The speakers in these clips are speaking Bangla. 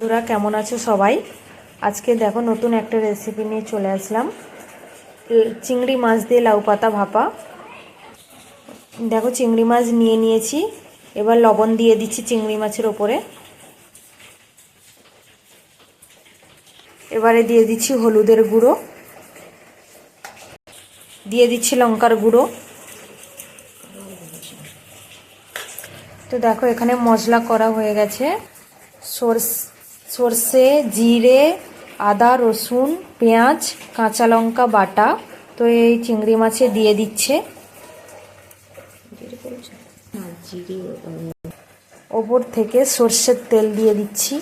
তোরা কেমন আছো সবাই? আজকে দেখো নতুন একটা রেসিপি নিয়ে চলে আসলাম। চিংড়ি মাছ দিয়ে লাউ পাতা ভাপা। দেখো, চিংড়ি মাছ নিয়ে নিয়েছি। এবার লবণ দিয়ে দিচ্ছি চিংড়ি মাছের ওপরে। এবারে দিয়ে দিচ্ছি হলুদের গুঁড়ো। দিয়ে দিচ্ছি লঙ্কার গুঁড়ো। তো দেখো, এখানে মশলা করা হয়ে গেছে। সর্ষ- সর্ষে, জিরে, আদা, রসুন, পেঁয়াজ, কাঁচা লঙ্কা, বাটা। তো এই চিংড়ি মাছে দিয়ে দিচ্ছে। ওপর থেকে সর্ষের তেল দিয়ে দিচ্ছি।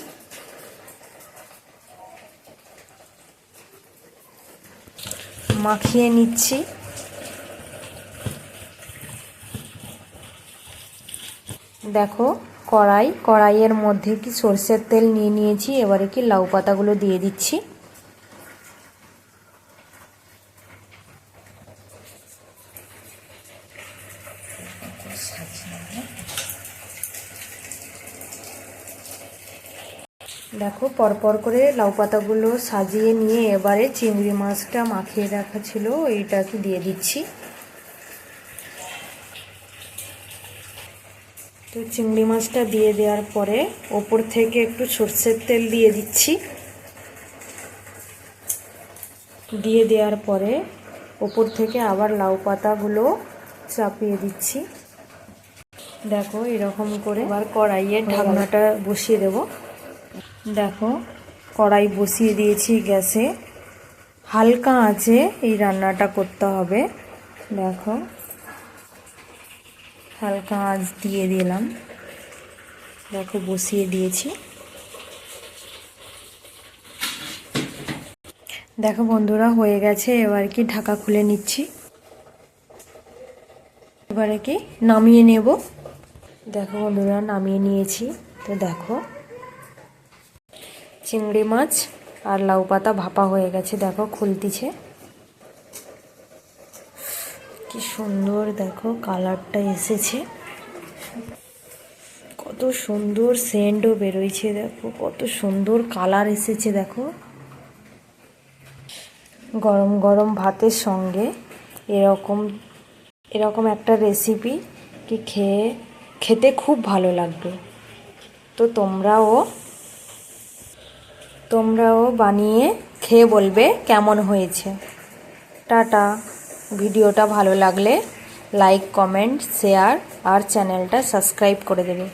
মাখিয়ে নিচ্ছি। দেখো কড়াই, কড়াইয়ের মধ্যে কি সর্ষের তেল নিয়ে নিয়েছি, এবারে কি লাউ পাতাগুলো দিয়ে দিচ্ছি। দেখো, পরপর করে লাউ পাতাগুলো সাজিয়ে নিয়ে এবারে চিংড়ি মাছটা মাখিয়ে রাখা ছিল এইটাকে দিয়ে দিচ্ছি। তো চিংড়ি মাছটা দিয়ে দেওয়ার পরে ওপর থেকে একটু সর্ষের তেল দিয়ে দিচ্ছি। দিয়ে দেওয়ার পরে ওপর থেকে আবার লাউ পাতাগুলো চাপিয়ে দিচ্ছি। দেখো এরকম করে আবার কড়াইয়ের ঢাকনাটা বসিয়ে দেব। দেখো কড়াই বসিয়ে দিয়েছি গ্যাসে। হালকা আঁচে এই রান্নাটা করতে হবে। দেখো হালকা আঁচ দিয়ে দিলাম। দেখো, বসিয়ে দিয়েছি। দেখো বন্ধুরা, হয়ে গেছে। এবার কি ঢাকা খুলে নিচ্ছি। এবারে কি নামিয়ে নেব। দেখো বন্ধুরা, নামিয়ে নিয়েছি। তো দেখো, চিংড়ি মাছ আর লাউ পাতা ভাপা হয়ে গেছে। দেখো, খুলতিছে। কি সুন্দর দেখো কালারটা এসেছে। কত সুন্দর সেন্টও বেরোইছে দেখো, কত সুন্দর কালার এসেছে দেখো। গরম গরম ভাতের সঙ্গে এরকম এরকম একটা রেসিপি কি খেয়ে, খেতে খুব ভালো লাগবে তো তোমরাও তোমরাও বানিয়ে খেয়ে বলবে কেমন হয়েছে। টাটা। ভিডিওটা ভালো লাগলে লাইক কমেন্ট শেয়ার আর চ্যানেলটা সাবস্ক্রাইব করে দেবে।